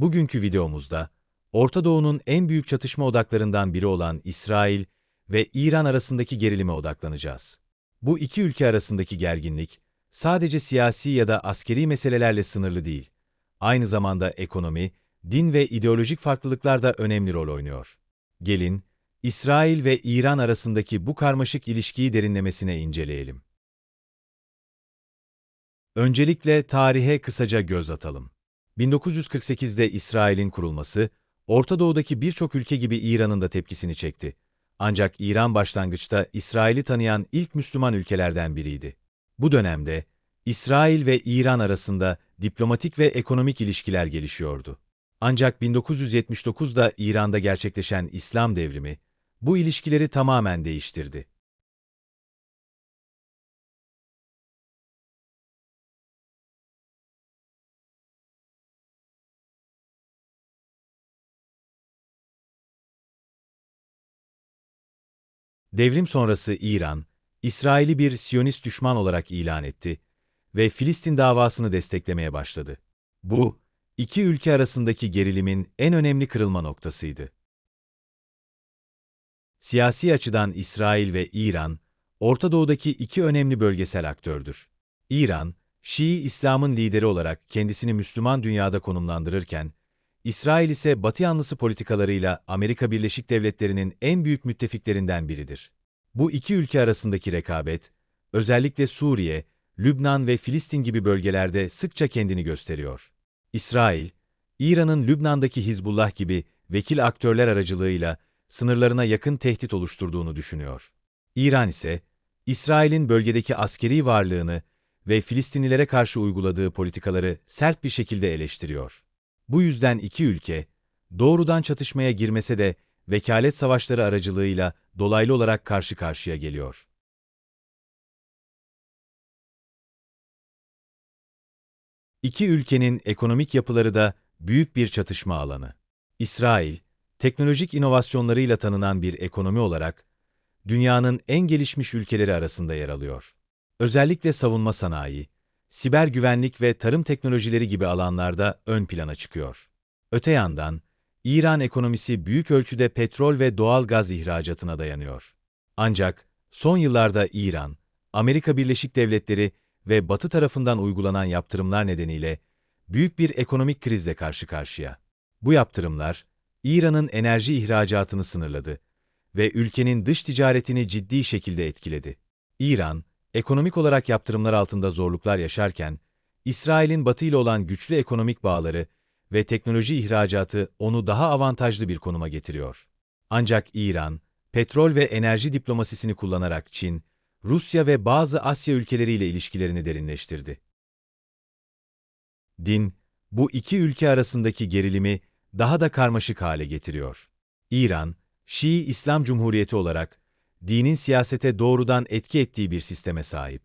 Bugünkü videomuzda, Orta Doğu'nun en büyük çatışma odaklarından biri olan İsrail ve İran arasındaki gerilime odaklanacağız. Bu iki ülke arasındaki gerginlik, sadece siyasi ya da askeri meselelerle sınırlı değil. Aynı zamanda ekonomi, din ve ideolojik farklılıklar da önemli rol oynuyor. Gelin, İsrail ve İran arasındaki bu karmaşık ilişkiyi derinlemesine inceleyelim. Öncelikle tarihe kısaca göz atalım. 1948'de İsrail'in kurulması, Orta Doğu'daki birçok ülke gibi İran'ın da tepkisini çekti. Ancak İran başlangıçta İsrail'i tanıyan ilk Müslüman ülkelerden biriydi. Bu dönemde İsrail ve İran arasında diplomatik ve ekonomik ilişkiler gelişiyordu. Ancak 1979'da İran'da gerçekleşen İslam devrimi bu ilişkileri tamamen değiştirdi. Devrim sonrası İran, İsrail'i bir Siyonist düşman olarak ilan etti ve Filistin davasını desteklemeye başladı. Bu, iki ülke arasındaki gerilimin en önemli kırılma noktasıydı. Siyasi açıdan İsrail ve İran, Orta Doğu'daki iki önemli bölgesel aktördür. İran, Şii İslam'ın lideri olarak kendisini Müslüman dünyada konumlandırırken, İsrail ise Batı yanlısı politikalarıyla Amerika Birleşik Devletleri'nin en büyük müttefiklerinden biridir. Bu iki ülke arasındaki rekabet, özellikle Suriye, Lübnan ve Filistin gibi bölgelerde sıkça kendini gösteriyor. İsrail, İran'ın Lübnan'daki Hizbullah gibi vekil aktörler aracılığıyla sınırlarına yakın tehdit oluşturduğunu düşünüyor. İran ise, İsrail'in bölgedeki askeri varlığını ve Filistinlilere karşı uyguladığı politikaları sert bir şekilde eleştiriyor. Bu yüzden iki ülke, doğrudan çatışmaya girmese de vekalet savaşları aracılığıyla dolaylı olarak karşı karşıya geliyor. İki ülkenin ekonomik yapıları da büyük bir çatışma alanı. İsrail, teknolojik inovasyonlarıyla tanınan bir ekonomi olarak, dünyanın en gelişmiş ülkeleri arasında yer alıyor. Özellikle savunma sanayi, siber güvenlik ve tarım teknolojileri gibi alanlarda ön plana çıkıyor. Öte yandan, İran ekonomisi büyük ölçüde petrol ve doğal gaz ihracatına dayanıyor. Ancak son yıllarda İran, Amerika Birleşik Devletleri ve Batı tarafından uygulanan yaptırımlar nedeniyle büyük bir ekonomik krizle karşı karşıya. Bu yaptırımlar, İran'ın enerji ihracatını sınırladı ve ülkenin dış ticaretini ciddi şekilde etkiledi. İran, ekonomik olarak yaptırımlar altında zorluklar yaşarken, İsrail'in Batı ile olan güçlü ekonomik bağları ve teknoloji ihracatı onu daha avantajlı bir konuma getiriyor. Ancak İran, petrol ve enerji diplomasisini kullanarak Çin, Rusya ve bazı Asya ülkeleriyle ilişkilerini derinleştirdi. Din, bu iki ülke arasındaki gerilimi daha da karmaşık hale getiriyor. İran, Şii İslam Cumhuriyeti olarak dinin siyasete doğrudan etki ettiği bir sisteme sahip.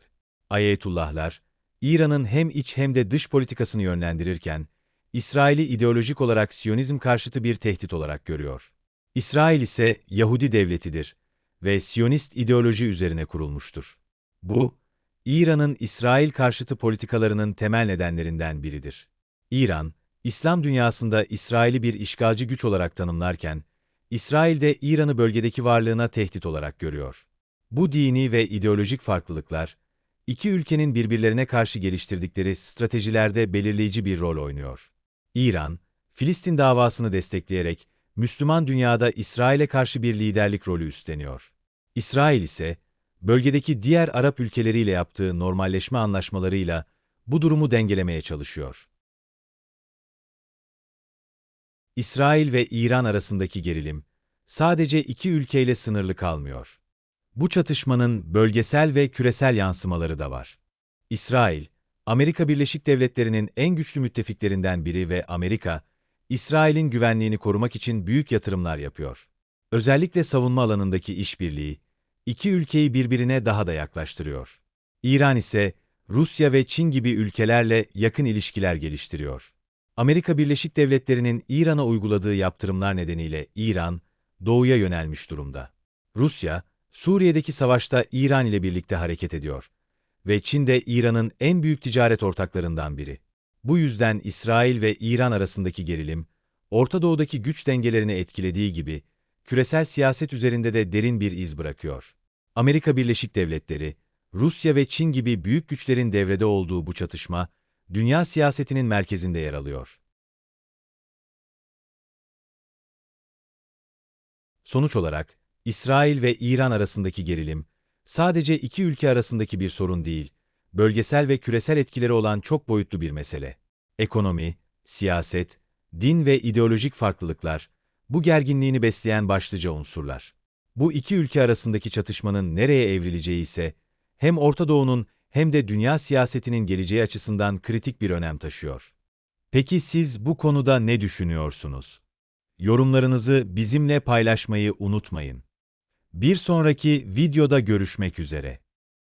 Ayetullahlar, İran'ın hem iç hem de dış politikasını yönlendirirken, İsrail'i ideolojik olarak Siyonizm karşıtı bir tehdit olarak görüyor. İsrail ise Yahudi devletidir ve Siyonist ideoloji üzerine kurulmuştur. Bu, İran'ın İsrail karşıtı politikalarının temel nedenlerinden biridir. İran, İslam dünyasında İsrail'i bir işgalci güç olarak tanımlarken, İsrail de İran'ı bölgedeki varlığına tehdit olarak görüyor. Bu dini ve ideolojik farklılıklar, iki ülkenin birbirlerine karşı geliştirdikleri stratejilerde belirleyici bir rol oynuyor. İran, Filistin davasını destekleyerek Müslüman dünyada İsrail'e karşı bir liderlik rolü üstleniyor. İsrail ise, bölgedeki diğer Arap ülkeleriyle yaptığı normalleşme anlaşmalarıyla bu durumu dengelemeye çalışıyor. İsrail ve İran arasındaki gerilim, sadece iki ülkeyle sınırlı kalmıyor. Bu çatışmanın bölgesel ve küresel yansımaları da var. İsrail, Amerika Birleşik Devletleri'nin en güçlü müttefiklerinden biri ve Amerika, İsrail'in güvenliğini korumak için büyük yatırımlar yapıyor. Özellikle savunma alanındaki işbirliği, iki ülkeyi birbirine daha da yaklaştırıyor. İran ise Rusya ve Çin gibi ülkelerle yakın ilişkiler geliştiriyor. Amerika Birleşik Devletleri'nin İran'a uyguladığı yaptırımlar nedeniyle İran, doğuya yönelmiş durumda. Rusya, Suriye'deki savaşta İran ile birlikte hareket ediyor ve Çin de İran'ın en büyük ticaret ortaklarından biri. Bu yüzden İsrail ve İran arasındaki gerilim, Orta Doğu'daki güç dengelerini etkilediği gibi, küresel siyaset üzerinde de derin bir iz bırakıyor. Amerika Birleşik Devletleri, Rusya ve Çin gibi büyük güçlerin devrede olduğu bu çatışma, dünya siyasetinin merkezinde yer alıyor. Sonuç olarak, İsrail ve İran arasındaki gerilim, sadece iki ülke arasındaki bir sorun değil, bölgesel ve küresel etkileri olan çok boyutlu bir mesele. Ekonomi, siyaset, din ve ideolojik farklılıklar, bu gerginliğini besleyen başlıca unsurlar. Bu iki ülke arasındaki çatışmanın nereye evrileceği ise, hem Orta Doğu'nun hem de dünya siyasetinin geleceği açısından kritik bir önem taşıyor. Peki siz bu konuda ne düşünüyorsunuz? Yorumlarınızı bizimle paylaşmayı unutmayın. Bir sonraki videoda görüşmek üzere.